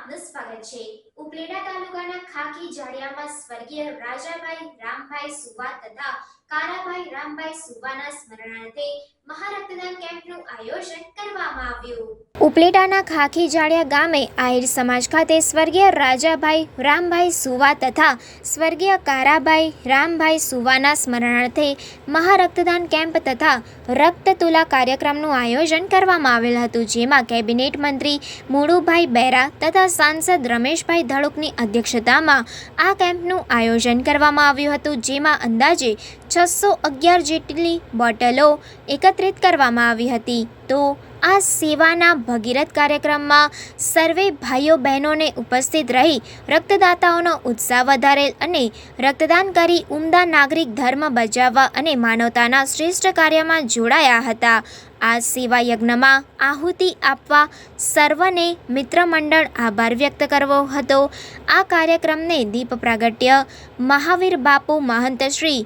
આપનું સ્વાગત છે ઉપલેટા તાલુકાના ખાકી જાડિયામાં સ્વર્ગીય રાજાભાઈ રામભાઈ સુવા તથા કારાભાઈ રામભાઈ સુવાના સ્મરણાર્થે મહારક્તદાન કેમ્પનું આયોજન કરવામાં આવ્યું. ઉપલેટાના ખાખી જાડિયા ગામે આહિર સમાજ ખાતે સ્વર્ગીય રાજાભાઈ રામભાઈ સુવા તથા સ્વર્ગીય કારાભાઈ રામભાઈ સુવાના સ્મરણાર્થે મહારક્તદાન કેમ્પ તથા રક્ત તુલા કાર્યક્રમનું આયોજન કરવામાં આવેલ હતું, જેમાં કેબિનેટ મંત્રી મુળુભાઈ બેરા તથા સાંસદ રમેશભાઈ ધડુકની અધ્યક્ષતામાં આ કેમ્પનું આયોજન કરવામાં આવ્યું હતું, જેમાં અંદાજે છસો અગિયાર જેટલી બોટલો એકત્રિત કરવામાં આવી હતી. તો આ સેવાના ભગીરથ કાર્યક્રમમાં સર્વે ભાઈઓ બહેનોને ઉપસ્થિત રહી રક્તદાતાઓનો ઉત્સાહ વધારેલ અને રક્તદાન કરી ઉમદા નાગરિક ધર્મ બજાવવા અને માનવતાના શ્રેષ્ઠ કાર્યમાં જોડાયા હતા. આ સેવા યજ્ઞમાં આહુતિ આપવા સર્વને મિત્રમંડળ આભાર વ્યક્ત કરવો હતો. આ કાર્યક્રમને દીપ પ્રાગટ્ય મહાવીર બાપુ મહંત શ્રી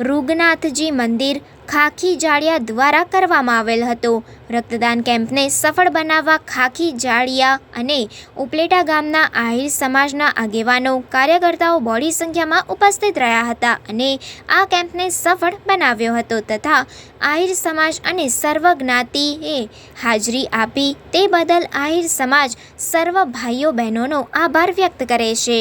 રૂગનાથજી મંદિર ખાખી જાળિયા દ્વારા કરવામાં આવેલ હતો. રક્તદાન કેમ્પને સફળ બનાવવા ખાખી જાળિયા અને ઉપલેટા ગામના આહિર સમાજના આગેવાનો, કાર્યકર્તાઓ બોડી સંખ્યામાં ઉપસ્થિત રહ્યા હતા અને આ કેમ્પને સફળ બનાવ્યો હતો તથા આહિર સમાજ અને સર્વ જ્ઞાતિએ હાજરી આપી તે બદલ આહિર સમાજ સર્વ ભાઈઓ બહેનોનો આભાર વ્યક્ત કરે છે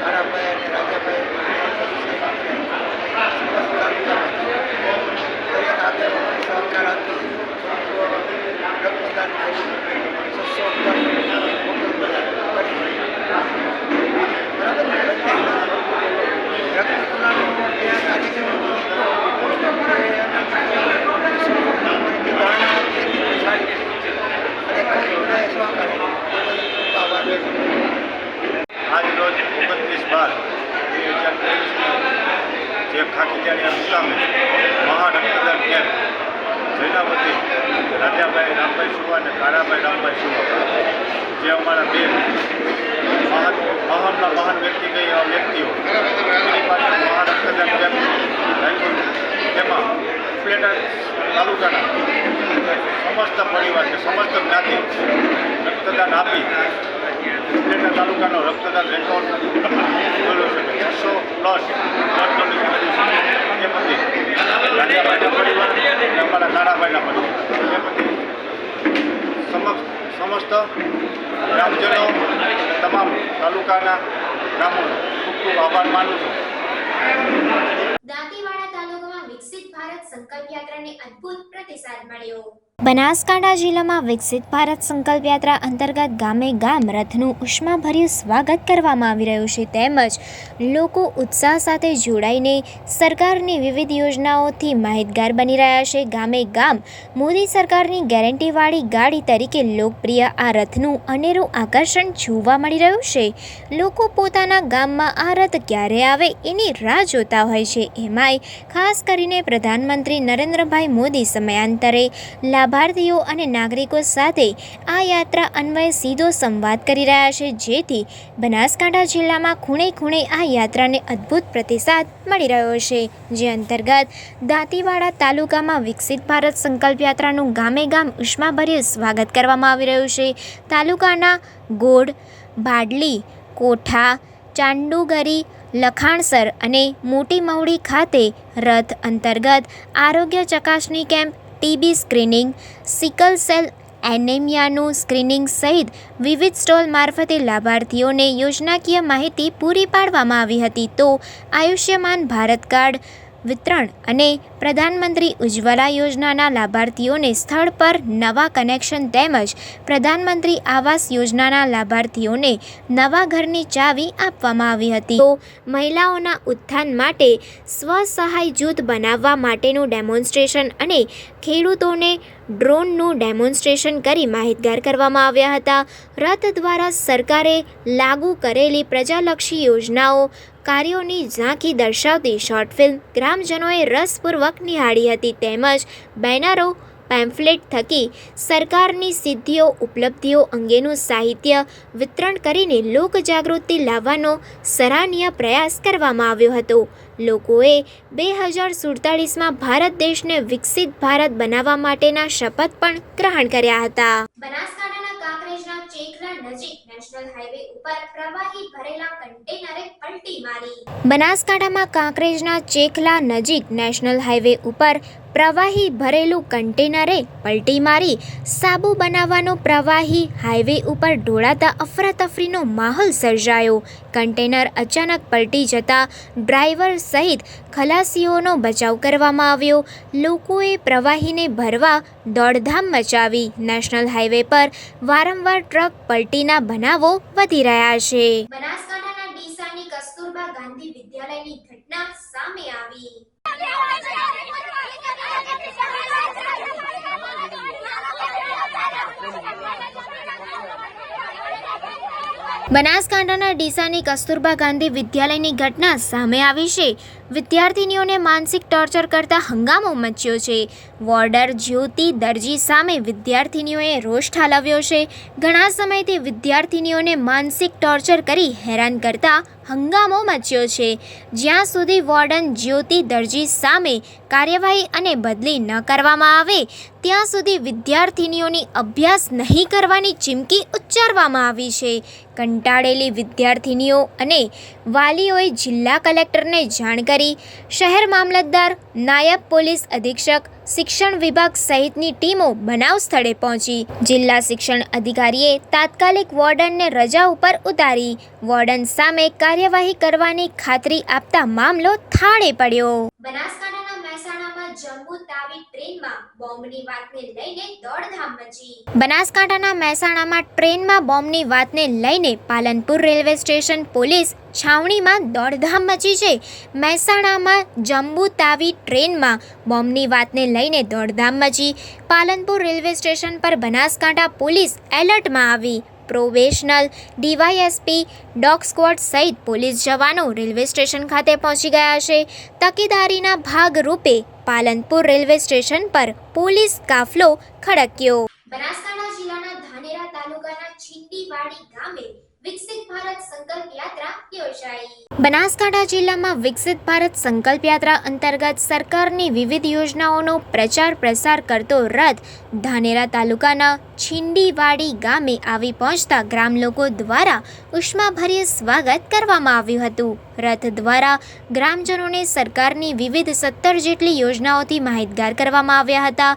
કારાભાઈ અને રાજાભાઈ દરેક આગેવાનો સહકાર આપી રક્તદાન કર્યું છસો બરાબર ને? રક્તદાનનો જે આ કાર્યક્રમ હતો, એ એના ધારણા એટલી સારી છે. અને ખૂબ બધાએ સહકાર આપ્યો. ખૂબ આભાર વ્યક્ત કરું છું. આજ રોજ ઓગણત્રીસ બાર બે હજાર ત્રેવીસના જે ખાકીજાણીયા મુકામે મહારક્તદાન કેમ્પ જેના વતી રાજાભાઈ રામભાઈ સુવા અને કારાભાઈ રામભાઈ સુવા જે અમારા બે મહાન મહાનના મહાન વ્યક્તિ કઈ એવા વ્યક્તિઓ એની પાછળ મહારક્તદાન કેમ્પ રાખ્યું તેમાં ઉપલેટા તાલુકાના સમસ્ત પરિવાર કે સમસ્ત જ્ઞાતિ રક્તદાન આપી તાલુકાનો રક્તદાન રેકોર્ડ મેળવ્યો છે. છસો પ્લસ બ્લડ ડોનેશન પરિવાર અને અમારા નાણાભાઈના પરિવાર. સમક્ષ સમસ્ત ગ્રામજનો તમામ તાલુકાના ગામોનો ખૂબ ખૂબ આભાર માનું છું. ભારત સંકલ્પ યાત્રાને અદ્ભુત પ્રતિસાદ મળ્યો. બનાસકાંઠા જિલ્લામાં વિકસિત ભારત સંકલ્પ યાત્રા અંતર્ગત ગામે ગામ રથનું ઉષ્માભર્યું સ્વાગત કરવામાં આવી રહ્યું છે તેમજ લોકો ઉત્સાહ સાથે જોડાઈને સરકારની વિવિધ યોજનાઓથી માહિતગાર બની રહ્યા છે. ગામે ગામ મોદી સરકારની ગેરંટીવાળી ગાડી તરીકે લોકપ્રિય આ રથનું અનેરું આકર્ષણ જોવા મળી રહ્યું છે. લોકો પોતાના ગામમાં આ રથ ક્યારે આવે એની રાહ જોતા હોય છે. એમાંય ખાસ કરીને પ્રધાનમંત્રી નરેન્દ્રભાઈ મોદી સમયાંતરે લાભાર્થીઓ અને નાગરિકો સાથે આ યાત્રા અન્વયે સીધો સંવાદ કરી રહ્યા છે. જેથી બનાસકાંઠા જિલ્લામાં ખૂણે ખૂણે આ યાત્રાને અદ્ભુત પ્રતિસાદ મળી રહ્યો છે. જે અંતર્ગત દાંતીવાડા તાલુકામાં વિકસિત ભારત સંકલ્પ યાત્રાનું ગામે ગામ ઉષ્માભર્યું સ્વાગત કરવામાં આવી રહ્યું છે. તાલુકાના ગોડ ભાડલી કોઠા, ચાંડુગરી, લખાણસર અને મોટી મવડી ખાતે રથ અંતર્ગત આરોગ્ય ચકાસણી camp TB screening, sickle cell એનેમિયાનું screening સહિત વિવિધ સ્ટોલ મારફતે લાભાર્થીઓને યોજનાકીય માહિતી પૂરી પાડવામાં આવી હતી. તો આયુષ્યમાન ભારત કાર્ડ વિતરણ અને પ્રધાનમંત્રી ઉજ્જવલા યોજનાના લાભાર્થીઓને સ્થળ પર નવા કનેક્શન તેમજ પ્રધાનમંત્રી આવાસ યોજનાના લાભાર્થીઓને નવા ઘરની ચાવી આપવામાં આવી હતી. તો મહિલાઓના ઉત્થાન માટે સ્વસહાય જૂથ બનાવવા માટેનું ડેમોન્સ્ટ્રેશન અને ખેડૂતોને ડ્રોનનું ડેમોન્સ્ટ્રેશન કરી માહિતગાર કરવામાં આવ્યા હતા. રથ દ્વારા સરકારે લાગુ કરેલી પ્રજાલક્ષી યોજનાઓ કાર્યોની ઝાંખી દર્શાવતી શોર્ટ ફિલ્મ ગ્રામજનોએ રસપૂર્વક નિહાળી હતી તેમજ બેનરો, પેમ્ફલેટ થકી સરકારની સિદ્ધિઓ, ઉપલબ્ધિઓ અંગેનું સાહિત્ય વિતરણ કરીને લોકજાગૃતિ લાવવાનો સરાહનીય પ્રયાસ કરવામાં આવ્યો હતો. લોકોએ બે હજાર સુડતાલીસમાં ભારત દેશને વિકસિત ભારત બનાવવા માટેના શપથ પણ ગ્રહણ કર્યા હતા. બનાસકાંઠાના કાંકરેજના ચેકલા નજીક નેશનલ હાઈવે ઉપર પ્રવાહી ભરેલા કન્ટેનરે પલટી મારી. બનાસકાંઠામાં કાંકરેજના ચેખલા નજીક નેશનલ હાઈવે ઉપર પ્રવાહી ભરેલું કન્ટેનરે પલટી મારી સાબુ બનાવવાનો પ્રવાહી હાઈવે ઉપર ઢોળાતા અફરાતફરીનો માહોલ સર્જાયો. કન્ટેનર અચાનક પલટી જતા ડ્રાઈવર સહિત ખલાસીઓનો બચાવ કરવામાં આવ્યો. લોકોએ પ્રવાહીને ભરવા દોડધામ મચાવી. નેશનલ હાઈવે પર વારંવાર ટ્રક પલટીના બનાવો વધી રહ્યા છે. બનાસકાંઠાના ડીસાની કસ્તુરબા ગાંધી વિદ્યાલયની ઘટના સામે આવી. બનાસકાંઠાના ડીસાની કસ્તુરબા ગાંધી વિદ્યાલયની ઘટના સામે આવી છે. વિદ્યાર્થિનીઓને માનસિક ટોર્ચર કરતા હંગામો મચ્યો છે. વોર્ડર જ્યોતિ દરજી સામે વિદ્યાર્થિનીઓએ રોષ ઠાલવ્યો છે. ઘણા સમયથી વિદ્યાર્થિનીઓને માનસિક ટોર્ચર કરી હેરાન કરતા હંગામો મચ્યો છે. જ્યાં સુધી વોર્ડન જ્યોતિ દરજી સામે કાર્યવાહી અને બદલી ન કરવામાં આવે, ત્યાં સુધી વિદ્યાર્થિનીઓની અભ્યાસ નહીં કરવાની ચીમકી ઉચ્ચારવામાં આવી છે. કંટાળેલી વિદ્યાર્થિનીઓ અને વાલીઓએ જિલ્લા કલેક્ટરને જાણ કરી શહેર મામલતદાર, નાયબ પોલીસ અધિક્ષક શિક્ષણ વિભાગ સહિતની ટીમો બનાવ સ્થળે પહોંચી. જિલ્લા શિક્ષણ અધિકારીએ તાત્કાલિક વોર્ડનને રજા ઉપર ઉતારી. વોર્ડન સામે કાર્યવાહી કરવાની ખાતરી આપતા મામલો થાળે પડ્યો. બનાસકાંઠાના બનાસકાંઠાના મહેસાણામાં ટ્રેનમાં બોમ્બની વાતને લઈને પાલનપુર રેલવે સ્ટેશન પોલીસ છાવણીમાં દોડધામ મચી છે. મહેસાણામાં જમ્મુ તાવી ટ્રેનમાં બોમ્બની વાતને લઈને દોડધામ મચી. પાલનપુર રેલવે સ્ટેશન પર બનાસકાંઠા પોલીસ એલર્ટમાં આવી. પ્રોબેશનલ ડીવાયએસપી ડોગ સ્ક્વોડ સહિત પોલીસ જવાનો રેલવે સ્ટેશન ખાતે પહોંચી ગયા છે. તકેદારીના ભાગરૂપે પાલનપુર રેલવે સ્ટેશન પર પોલીસ કાફલો ખડક્યો. બનાસકાંઠા જિલ્લાના ધાનેરા તાલુકાના છીંડીવાડી ગામે બનાસકાંઠા જિલ્લામાં વિકસિત ભારત સંકલ્પ યાત્રા અંતર્ગત સરકારની વિવિધ યોજનાઓનો પ્રચાર પ્રસાર કરતો રથ ધાનેરા તાલુકાના છીંડીવાડી ગામે આવી પહોંચતા ગ્રામ લોકો દ્વારા ઉષ્માભર્યું સ્વાગત કરવામાં આવ્યું હતું. રથ દ્વારા ગ્રામજનોને સરકારની વિવિધ સત્તર જેટલી યોજનાઓથી માહિતગાર કરવામાં આવ્યા હતા.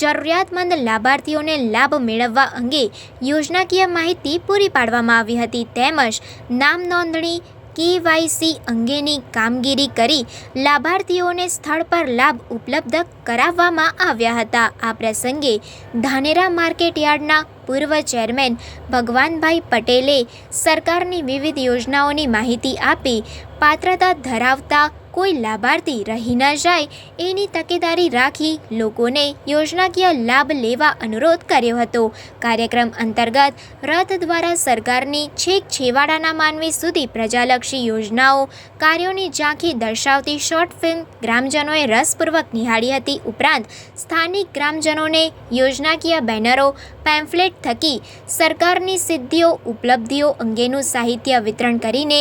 જરૂરિયાતમંદ લાભાર્થીઓને લાભ મેળવવા અંગે યોજનાકીય માહિતી પૂરી પાડવામાં આવી હતી. તેમજ નામ નોંધણી કેવાયસી અંગેની કામગીરી કરી લાભાર્થીઓને સ્થળ પર લાભ ઉપલબ્ધ કરાવવામાં આવ્યા હતા. આ પ્રસંગે ધાનેરા માર્કેટ યાર્ડના પૂર્વ ચેરમેન ભગવાનભાઈ પટેલે સરકારની વિવિધ યોજનાઓની માહિતી આપી પાત્રતા ધરાવતા કોઈ લાભાર્થી રહી ન જાય એની તકેદારી રાખી લોકોને યોજનાકીય લાભ લેવા અનુરોધ કર્યો હતો. કાર્યક્રમ અંતર્ગત રથ દ્વારા સરકારની છેક છેવાડાના માનવી સુધી પ્રજાલક્ષી યોજનાઓ, કાર્યોની ઝાંખી દર્શાવતી શોર્ટ ફિલ્મ ગ્રામજનોએ રસપૂર્વક નિહાળી હતી. ઉપરાંત સ્થાનિક ગ્રામજનોને યોજનાકીય બેનરો, પેમ્ફલેટ થકી સરકારની સિદ્ધિઓ, ઉપલબ્ધિઓ અંગેનું સાહિત્ય વિતરણ કરીને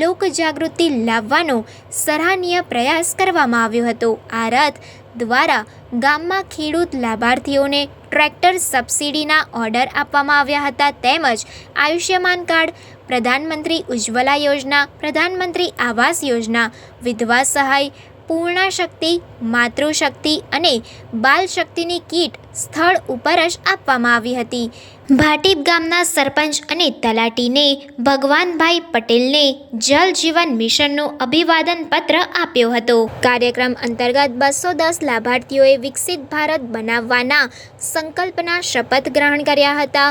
લોકજાગૃતિ લાવવાનો સરાહનીય પ્રયાસ કરવામાં આવ્યો હતો. આ રથ દ્વારા ગામમાં ખેડૂત લાભાર્થીઓને ટ્રેક્ટર સબસિડીના ઓર્ડર આપવામાં આવ્યા હતા તેમજ આયુષ્યમાન કાર્ડ, પ્રધાનમંત્રી ઉજ્જવલા યોજના, પ્રધાનમંત્રી આવાસ યોજના, વિધવા સહાય પૂર્ણા શક્તિ માતૃશક્તિ અને બાલ શક્તિની કીટ સ્થળ ઉપર જ આપવામાં આવી હતી. ભાટીપ ગામના સરપંચ અને તલાટીને ભગવાનભાઈ પટેલને જલ જીવન મિશનનું અભિવાદન પત્ર આપ્યો હતો. કાર્યક્રમ અંતર્ગત બસો દસ લાભાર્થીઓએ વિકસિત ભારત બનાવવાના સંકલ્પના શપથ ગ્રહણ કર્યા હતા.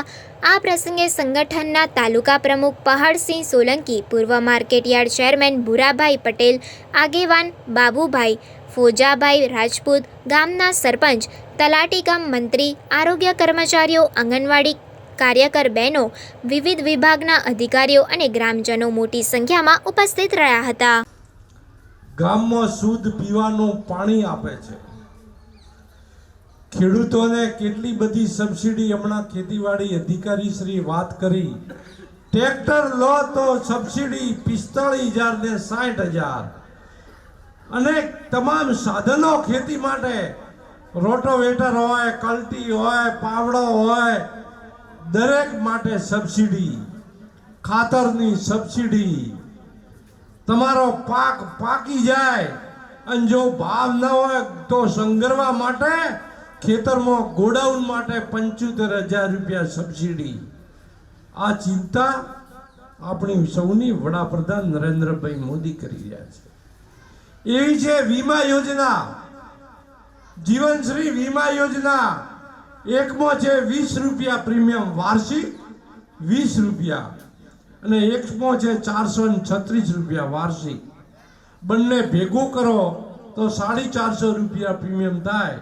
આ પ્રસંગે સંગઠનના તાલુકા પ્રમુખ પહાડસિંહ સોલંકી, પૂર્વ માર્કેટયાર્ડ ચેરમેન ભૂરાભાઈ પટેલ, આગેવાન બાબુભાઈ ફોજાભાઈ રાજપૂત ગામના સરપંચ, તલાટી ગામ મંત્રી, આરોગ્ય કર્મચારીઓ, આંગણવાડી કાર્યકર બહેનો, વિવિધ વિભાગના અધિકારીઓ અને ગ્રામજનો મોટી સંખ્યામાં ઉપસ્થિત રહ્યા હતા. ગામમાં શુદ્ધ પીવાનું પાણી આપે છે. ખેડૂતોને કેટલી બધી સબસિડી હમણાં ખેતીવાડી અધિકારી શ્રી વાત કરી. ટ્રેક્ટર લો તો સબસિડી પિસ્તાળીસ હજાર ને સાઠ હજાર. અને તમામ સાધનો ખેતી માટે રોટોવેટર હોય, કલ્ટી હોય, પાવડો હોય, દરેક માટે સબસિડી, ખાતરની સબસિડી. તમારો પાક પાકી જાય અને જો ભાવ ન હોય તો સંગ્રહવા માટે, ખેતરમાં ગોડાઉન માટે પંચોતેર હજાર રૂપિયા સબસિડી. આ ચિંતા આપણી સૌની વડાપ્રધાન નરેન્દ્રભાઈ મોદી કરી રહ્યા છે. એવી છે વીમા યોજના જીવનશ્રી વીમા યોજના, એકમાં છે વીસ રૂપિયા પ્રીમિયમ વાર્ષિક, વીસ રૂપિયા. અને એકમાં છે ચારસો ને છત્રીસ રૂપિયા વાર્ષિક. બંને ભેગું કરો તો સાડી ચારસો રૂપિયા પ્રીમિયમ થાય.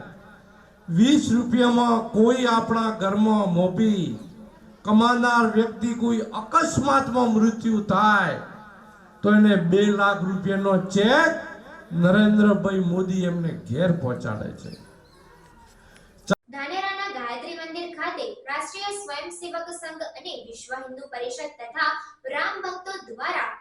વીસ રૂપિયામાં કોઈ આપણા ઘરમાં મોભી, કમાનાર વ્યક્તિ કોઈ અકસ્માતમાં મૃત્યુ થાય, તો એને બે લાખ રૂપિયાનો ચેક નરેન્દ્રભાઈ મોદી એમને ઘેર પહોંચાડે છે. ધાનેરાના ગાયત્રી મંદિર ખાતે રાષ્ટ્રીય સ્વયંસેવક સંઘ અને વિશ્વ હિન્દુ પરિષદ તથા રામ ભક્તો દ્વારા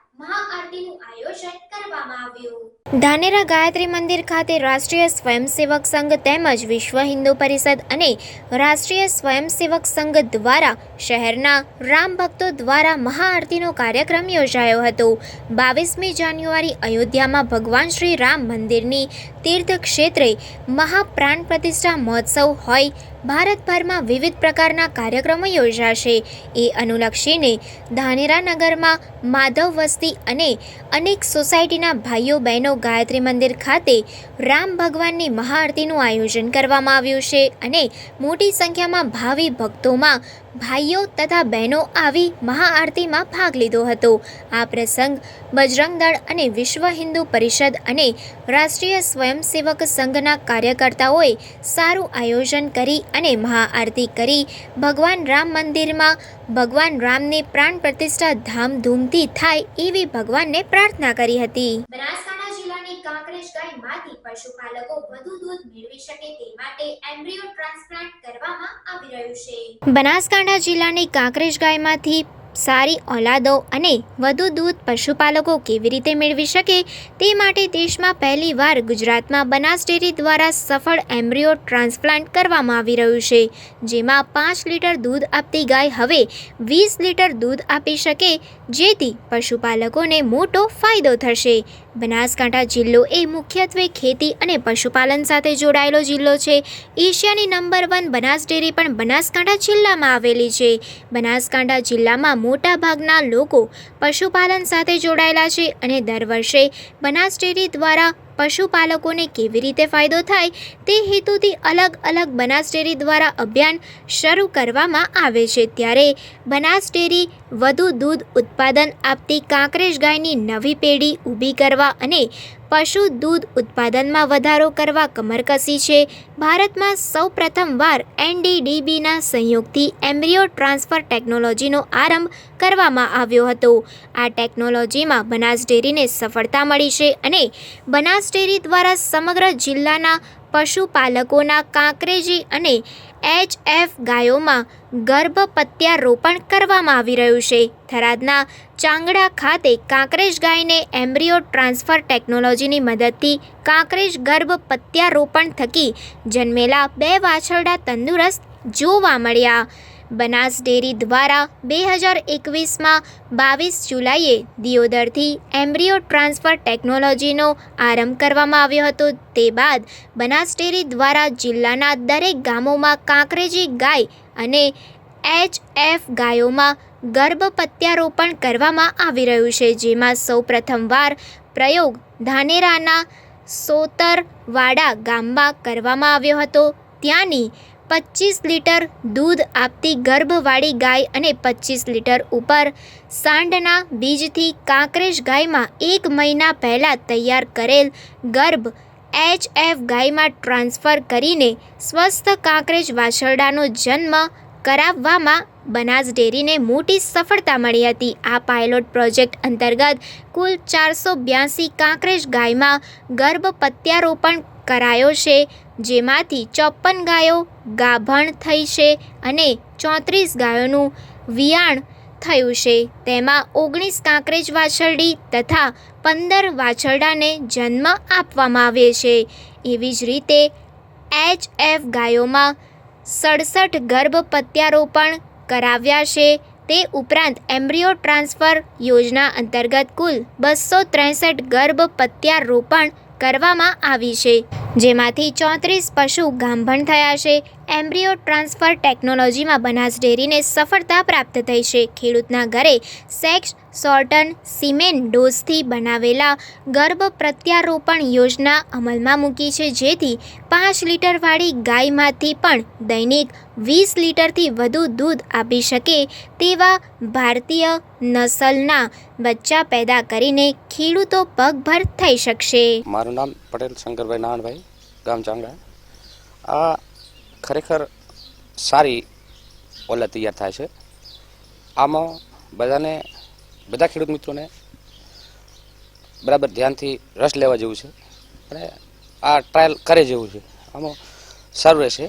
ધાનેરા ગાયત્રી મંદિર ખાતે રાષ્ટ્રીય સ્વયંસેવક સંઘ તેમજ વિશ્વ હિન્દુ પરિષદ અને રાષ્ટ્રીય સ્વયંસેવક સંઘ દ્વારા શહેરના રામ ભક્તો દ્વારા મહાઆરતીનો કાર્યક્રમ યોજાયો હતો. બાવીસમી જાન્યુઆરી અયોધ્યામાં ભગવાન શ્રી રામ મંદિરની તીર્થ ક્ષેત્રે મહાપ્રાણ પ્રતિષ્ઠા મહોત્સવ હોય ભારતભરમાં વિવિધ પ્રકારના કાર્યક્રમો યોજાશે. એ અનુલક્ષીને ધાનેરા નગરમાં માધવ વસ્તી અને અનેક સોસાયટીના ભાઈઓ બહેનો ગાયત્રી મંદિર ખાતે રામ ભગવાનની મહાઆરતીનું આયોજન કરવામાં આવ્યું છે અને મોટી સંખ્યામાં ભાવિ ભક્તોમાં ભાઈઓ તથા બહેનો આવી મહાઆરતીમાં ભાગ લીધો હતો. આ પ્રસંગ બજરંગ દળ અને વિશ્વ હિન્દુ પરિષદ અને રાષ્ટ્રીય સ્વયંસેવક સંઘના કાર્યકર્તાઓએ સારું આયોજન કરી અને મહાઆરતી કરી. ભગવાન રામ મંદિરમાં ભગવાન રામની પ્રાણ પ્રતિષ્ઠા ધામધૂમથી થાય એવી ભગવાનને પ્રાર્થના કરી હતી. કાંકરેજ ગાયમાંથી પશુપાલકો વધુ દૂધ મેળવી શકે તે માટે એમ્બ્રિયો ટ્રાન્સપ્લાન્ટ કરવામાં આવી રહ્યું છે. બનાસકાંઠા જિલ્લાની કાંકરેજ ગાયમાંથી સારી ઓલાદો અને વધુ દૂધ પશુપાલકો કેવી રીતે મેળવી શકે તે માટે દેશમાં પહેલીવાર ગુજરાતમાં બનાસ ડેરી દ્વારા સફળ એમ્બ્રિયો ટ્રાન્સપ્લાન્ટ કરવામાં આવી રહ્યું છે, જેમાં પાંચ લીટર દૂધ આપતી ગાય હવે વીસ લીટર દૂધ આપી શકે, જેથી પશુપાલકોને મોટો ફાયદો થશે. બનાસકાંઠા જિલ્લો એ મુખ્યત્વે ખેતી અને પશુપાલન સાથે જોડાયેલો જિલ્લો છે. એશિયાની નંબર વન બનાસ ડેરી પણ બનાસકાંઠા જિલ્લામાં આવેલી છે. બનાસકાંઠા જિલ્લામાં મોટાભાગના લોકો પશુપાલન સાથે જોડાયેલા છે અને દર વર્ષે બનાસ ડેરી દ્વારા પશુપાલકોને કેવી રીતે ફાયદો થાય તે હેતુથી અલગ અલગ બનાસ ડેરી દ્વારા અભિયાન શરૂ કરવામાં આવે છે. ત્યારે બનાસ ડેરી વધુ દૂધ ઉત્પાદન આપતી કાંકરેજ ગાયની નવી પેઢી ઊભી કરવા અને પશુ દૂધ ઉત્પાદનમાં વધારો કરવા કમર કસી છે. ભારતમાં સૌ પ્રથમવાર એનડીડીબીના સંયોગથી એમ્બ્રિયો ટ્રાન્સફર ટેકનોલોજીનો આરંભ કરવામાં આવ્યો હતો. આ ટેકનોલોજીમાં બનાસ ડેરીને સફળતા મળી છે અને બનાસ ડેરી દ્વારા સમગ્ર જિલ્લાના પશુપાલકોના કાંકરેજી અને એચ એફ ગાયોમાં ગર્ભપત્યારોપણ કરવામાં આવી રહ્યું છે. થરાદના ચાંગડા ખાતે કાંકરેજ ગાયને એમ્બ્રિયો ટ્રાન્સફર ટેકનોલોજીની મદદથી કાંકરેજ ગર્ભપત્યારોપણ થકી જન્મેલા બે વાછરડા તંદુરસ્ત જોવા મળ્યા. બનાસ ડેરી દ્વારા બે હજાર એકવીસમાં બાવીસ જુલાઈએ દિયોદરથી એમ્બ્રિયો ટ્રાન્સફર ટેકનોલોજીનો આરંભ કરવામાં આવ્યો હતો. તે બાદ બનાસ ડેરી દ્વારા જિલ્લાના દરેક ગામોમાં કાંકરેજી ગાય અને એચ એફ ગાયોમાં ગર્ભપત્યારોપણ કરવામાં આવી રહ્યું છે, જેમાં સૌ પ્રથમવાર પ્રયોગ ધાનેરાના સોતરવાડા ગામમાં કરવામાં આવ્યો હતો. ત્યાંની પચીસ લીટર દૂધ આપતી ગર્ભવાળી ગાય અને પચીસ લીટર ઉપર સાંડના બીજથી કાંકરેજ ગાયમાં એક મહિના પહેલાં તૈયાર કરેલ ગર્ભ એચ એફ ગાયમાં ટ્રાન્સફર કરીને સ્વસ્થ કાંકરેજ વાછરડાનો જન્મ કરાવવામાં બનાસ ડેરીને મોટી સફળતા મળી હતી. આ પાયલોટ પ્રોજેક્ટ અંતર્ગત કુલ ચારસો બ્યાસી કાંકરેજ ગાયમાં ગર્ભ પ્રત્યારોપણ કરાયો છે. જેમાંથી ચોપન ગાયો ગાભણ થઈ છે અને ચોત્રીસ ગાયોનું વિયાણ થયું છે. તેમાં ઓગણીસ કાંકરેજ વાછરડી તથા પંદર વાછરડાને જન્મ આપવામાં આવે છે. એવી જ રીતે એચ એફ ગાયોમાં સડસઠ ગર્ભ પ્રત્યારોપણ કરાવ્યા છે. તે ઉપરાંત એમ્બ્રિયો ટ્રાન્સફર યોજના અંતર્ગત કુલ બસો ત્રેસઠ ગર્ભ પ્રત્યારોપણ કરવામાં આવી છે. જેમાંથી ચોત્રીસ પશુ ગામભણ થયા છે. એમ્બ્રિયો ટ્રાન્સફર ટેકનોલોજીમાં બનાસ ડેરીને સફળતા પ્રાપ્ત થઈ છે. ખેડૂતના ઘરે સેક્સ સોર્ટન સિમેન્ટ ડોઝથી બનાવેલા ગર્ભ પ્રત્યારોપણ યોજના અમલમાં મૂકી છે. જેથી પાંચ લીટરવાળી ગાયમાંથી પણ દૈનિક વીસ લીટરથી વધુ દૂધ આપી શકે તેવા ભારતીય નસલના બચ્ચા પેદા કરીને ખેડૂતો પગભર થઈ શકશે. મારું નામ પટેલ શંકરભાઈ નાણભાઈ, ગામ ચાંગા. આ ખરેખર સારી ઓલા તૈયાર થાય છે. આમાં બધાને બધા ખેડૂત મિત્રોને બરાબર ધ્યાનથી રસ લેવા જેવું છે અને આ ટ્રાયલ કરે જેવું છે. આમાં સારું રહેશે.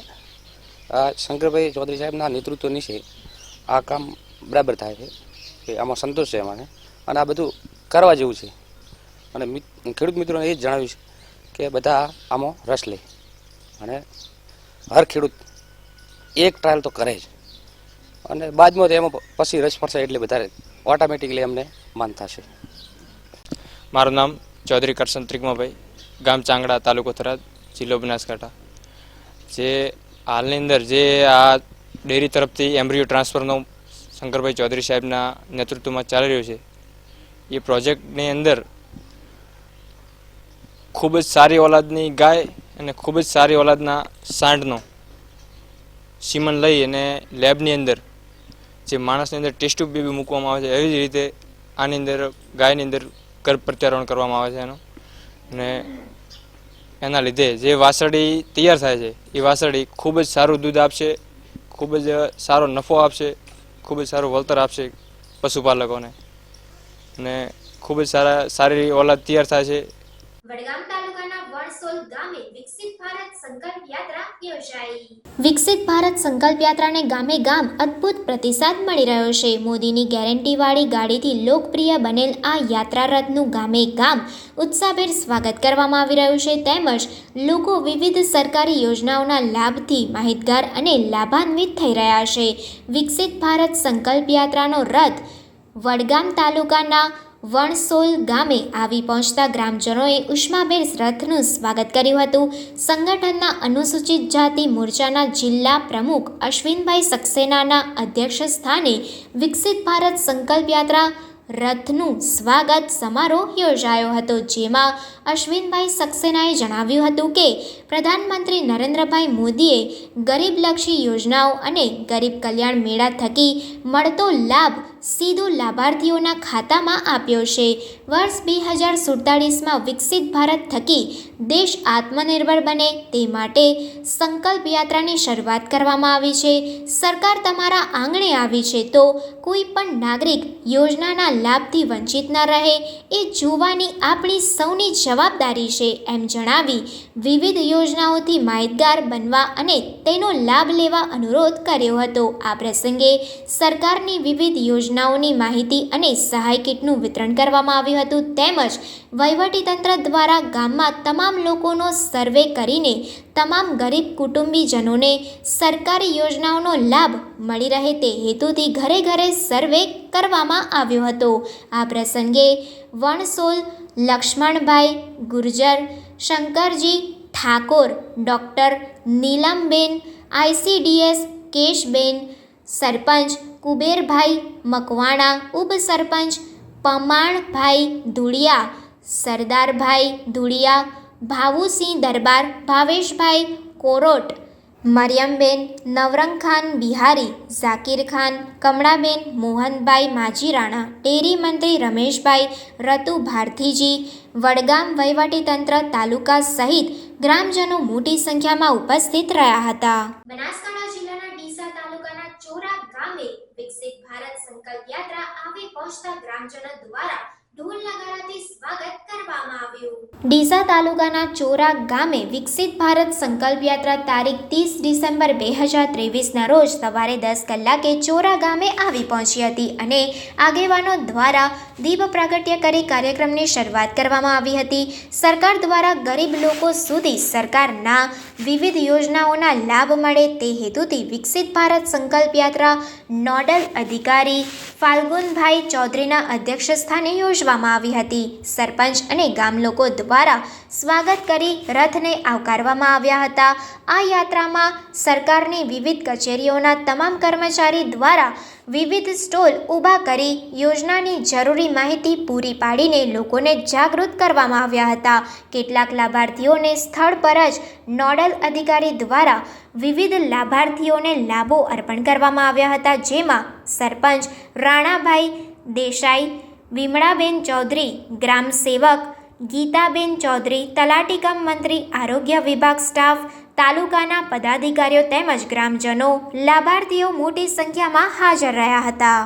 આ શંકરભાઈ ચૌધરી સાહેબના નેતૃત્વ નીચે આ કામ બરાબર થાય છે કે આમાં સંતોષ છે મને અને આ બધું કરવા જેવું છે. અને ખેડૂત મિત્રોને એ જ જણાવ્યું છે કે બધા આમાં રસ લે. અને હર ખેડૂત એક ટ્રાયલ તો કરે જ. અને બાદમાં તો એમાં પછી રસ પડશે એટલે વધારે ઓટોમેટિકલી અમને મન થશે. મારું નામ ચૌધરી કરશન ત્રિકમાભાઈ ગામ ચાંગડા, તાલુકો થરાદ, જિલ્લો બનાસકાંઠા. જે હાલની અંદર જે આ ડેરી તરફથી એમ્બ્રિયો ટ્રાન્સફરનો શંકરભાઈ ચૌધરી સાહેબના નેતૃત્વમાં ચાલી રહ્યો છે, એ પ્રોજેક્ટની અંદર ખૂબ જ સારી ઓલાદની ગાય અને ખૂબ જ સારી ઓલાદના સાંઢનો સીમન લઈ અને લેબની અંદર જે માણસની અંદર ટેસ્ટ ટ્યુબ બેબી મૂકવામાં આવે છે, એવી જ રીતે આની અંદર ગાયની અંદર ગર્ભ પ્રત્યારોહણ કરવામાં આવે છે એનું. અને એના લીધે જે વાસળી તૈયાર થાય છે, એ વાસળી ખૂબ જ સારું દૂધ આપશે, ખૂબ જ સારો નફો આપશે, ખૂબ જ સારું વળતર આપશે પશુપાલકોને. અને ખૂબ જ સારા, સારી ઓલાદ તૈયાર થાય છે. વડગામ તાલુકાના વણસોલ ગામે સંકલ્પ યાત્રા યોજાઈ. વિકસિત ભારત સંકલ્પ યાત્રાને ગામે ગામ અદ્ભુત પ્રતિસાદ મળી રહ્યો છે. મોદીની ગેરંટીવાળી ગાડીથી લોકપ્રિય બનેલ આ યાત્રા રથનું ગામે ગામ ઉત્સાહભેર સ્વાગત કરવામાં આવી રહ્યું છે. તેમજ લોકો વિવિધ સરકારી યોજનાઓના લાભથી માહિતગાર અને લાભાન્વિત થઈ રહ્યા છે. વિકસિત ભારત સંકલ્પ યાત્રાનો રથ વડગામ તાલુકાના વણસોલ ગામે આવી પહોંચતા ગ્રામજનોએ ઉષ્માબેર રથનું સ્વાગત કર્યું હતું. સંગઠનના અનુસૂચિત જાતિ મોરચાના જિલ્લા પ્રમુખ અશ્વિનભાઈ સક્સેનાના અધ્યક્ષ સ્થાને વિકસિત ભારત સંકલ્પ યાત્રા રથનું સ્વાગત સમારોહ યોજાયો હતો, જેમાં અશ્વિનભાઈ સક્સેનાએ જણાવ્યું હતું કે, પ્રધાનમંત્રી નરેન્દ્રભાઈ મોદીએ ગરીબલક્ષી યોજનાઓ અને ગરીબ કલ્યાણ મેળા થકી મળતો લાભ સીધો લાભાર્થીઓના ખાતામાં આપ્યો છે. વર્ષ બે હજાર સુડતાળીસમાં વિકસિત ભારત થકી દેશ આત્મનિર્ભર બને તે માટે સંકલ્પ યાત્રાની શરૂઆત કરવામાં આવી છે. સરકાર તમારા આંગણે આવી છે તો કોઈ પણ નાગરિક યોજનાના લાભથી વંચિત ન રહે એ જોવાની આપણી સૌની જવાબદારી છે એમ જણાવી વિવિધ યોજનાઓથી માહિતગાર બનવા અને તેનો લાભ લેવા અનુરોધ કર્યો હતો. આ પ્રસંગે સરકારની વિવિધ યોજનાઓની માહિતી અને સહાય કીટનું વિતરણ કરવામાં આવ્યું હતું. તેમજ વહીવટીતંત્ર દ્વારા ગામમાં તમામ લોકોનો સર્વે કરીને તમામ ગરીબ કુટુંબીજનોને સરકારી યોજનાઓનો લાભ મળી રહે તે હેતુથી ઘરે ઘરે સર્વે કરવામાં આવ્યો હતો. આ પ્રસંગે Vansol Laxmanbhai Gurjar, Shankarji Thakor, doctor Neelamben, ICDS Keshben, sarpanch Kuberbhai Makwana, ઉપસરપંચ Pamanbhai Dhuliya, Sardarbhai Dhuliya, Bhavusinh Darbar, Bhaveshbhai Korot Mariyamben Navrangkhan Bihari, Zakir Khan, Kamlaben, Mohanbhai Majirana, dairy મંત્રી રમેશભાઈ, રતુ ભારતીજી, વડગામ વહીવટીતંત્ર તાલુકા સહિત ગ્રામજનો મોટી સંખ્યામાં ઉપસ્થિત રહ્યા હતા. બનાસકાંઠા જિલ્લાના ડીસા તાલુકાના ચોરા ગામે વિકસિત ભારત સંકલ્પ યાત્રા આવી પહોંચતા ગ્રામજનો દ્વારા ઢોલ નગારાથી સ્વાગત કરવામાં આવ્યું ડીસા તાલુકાના ચોરા ગામે વિકસિત ભારત સંકલ્પ યાત્રા તારીખ ત્રીસ ડિસેમ્બર બે હજાર ત્રેવીસના રોજ સવારે દસ કલાકે ચોરા ગામે આવી પહોંચી હતી અને આગેવાનો દ્વારા દીપ પ્રાગટ્ય કરી કાર્યક્રમની શરૂઆત કરવામાં આવી હતી. સરકાર દ્વારા ગરીબ લોકો સુધી સરકારના વિવિધ યોજનાઓના લાભ મળે તે હેતુથી વિકસિત ભારત સંકલ્પ યાત્રા નોડલ અધિકારી ફાલ્ગુનભાઈ ચૌધરીના અધ્યક્ષસ્થાને યોજવામાં આવી હતી. સરપંચ અને ગામ લોકો દ્વારા સ્વાગત કરી રથને આવકારવામાં આવ્યા હતા. આ યાત્રામાં સરકારની વિવિધ કચેરીઓના તમામ કર્મચારી દ્વારા વિવિધ સ્ટોલ ઊભા કરી યોજનાની જરૂરી માહિતી પૂરી પાડીને લોકોને જાગૃત કરવામાં આવ્યા હતા. કેટલાક લાભાર્થીઓને સ્થળ પર જ નોડલ અધિકારી દ્વારા વિવિધ લાભાર્થીઓને લાભો અર્પણ કરવામાં આવ્યા હતા, જેમાં સરપંચ રાણાભાઈ દેસાઈ, વિમળાબેન ચૌધરી ગ્રામ સેવક ગીતાબેન ચૌધરી તલાટીકમ મંત્રી, આરોગ્ય વિભાગ સ્ટાફ તાલુકાના પદાધિકારીઓ તેમજ ગ્રામજનો લાભાર્થીઓ મોટી સંખ્યામાં હાજર રહ્યા હતા.